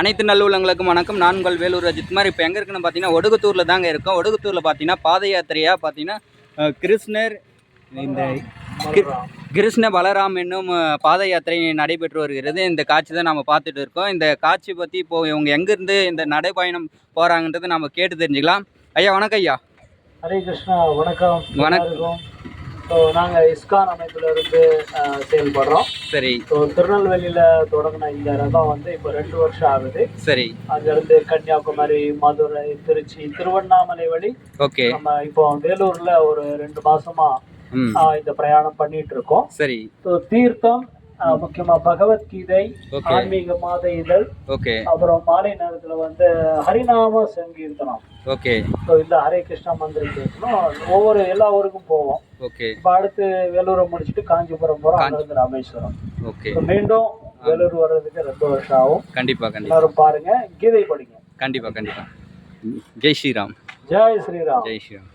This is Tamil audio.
அனைத்து நல்லுள்ளங்களுக்கும் வணக்கம். நான் உங்கள் வேலூர் அஜித்குமார் இப்போ எங்கே இருக்குன்னு பார்த்தீங்கன்னா ஒடுகுத்தூரில் தாங்க இருக்கோம். ஒடுகுத்தூரில் பார்த்தீங்கன்னா பாத யாத்திரையாக பார்த்தீங்கன்னா கிருஷ்ணர் இந்த கிருஷ்ண பலராம் என்னும் பாத யாத்திரை நடைபெற்று வருகிறது. இந்த காட்சி தான் நம்ம பார்த்துட்டு இருக்கோம். இந்த காட்சி பற்றி இப்போ இவங்க எங்கேருந்து இந்த நடைப்பயணம் போகிறாங்கன்றது நம்ம கேட்டு தெரிஞ்சுக்கலாம். ஐயா வணக்கம் ஐயா. ஹரே கிருஷ்ணா வணக்கம். வணக்கம். ஸோ நாங்கள் இஸ்கான் அமைப்புல இருந்து செயல்படுறோம். சரி. ஸோ திருநெல்வேலியில் தொடங்கின இந்த ரதம் வந்து இப்போ ரெண்டு வருஷம் ஆகுது. சரி. அங்கேருந்து கன்னியாகுமரி மதுரை திருச்சி திருவண்ணாமலை வழி ஓகே. நம்ம இப்போ வேலூரில் ஒரு ரெண்டு மாசமா இந்த பிரயாணம் பண்ணிட்டு இருக்கோம். சரி. ஸோ தீர்த்தம் முக்கியமா பகவத்கீதை ஆன்மீக மாத இதழ் ஓகே. அப்புறம் மாலை நேரத்துல வந்து ஹரிநாம சங்கீர்த்தனம். ஓகே. ஸோ இந்த ஹரே கிருஷ்ணா மந்திரம் கேட்கணும். ஒவ்வொரு எல்லா ஊருக்கும் போவோம். ஓகே. இப்போ அடுத்து வேலூரை முடிச்சுட்டு காஞ்சிபுரம் போகிறோம் அங்கிருந்து ராமேஸ்வரம். ஓகே. மீண்டும் வேலூர் வர்றதுக்கு ரெண்டு வருஷம் ஆகும். கண்டிப்பாக கண்டிப்பாக எல்லாரும் பாருங்க கீதை படிங்க. கண்டிப்பாக கண்டிப்பாக ஜெய் ஸ்ரீராம். ஜெய் ஸ்ரீராம். ஜெய் ஸ்ரீராம்.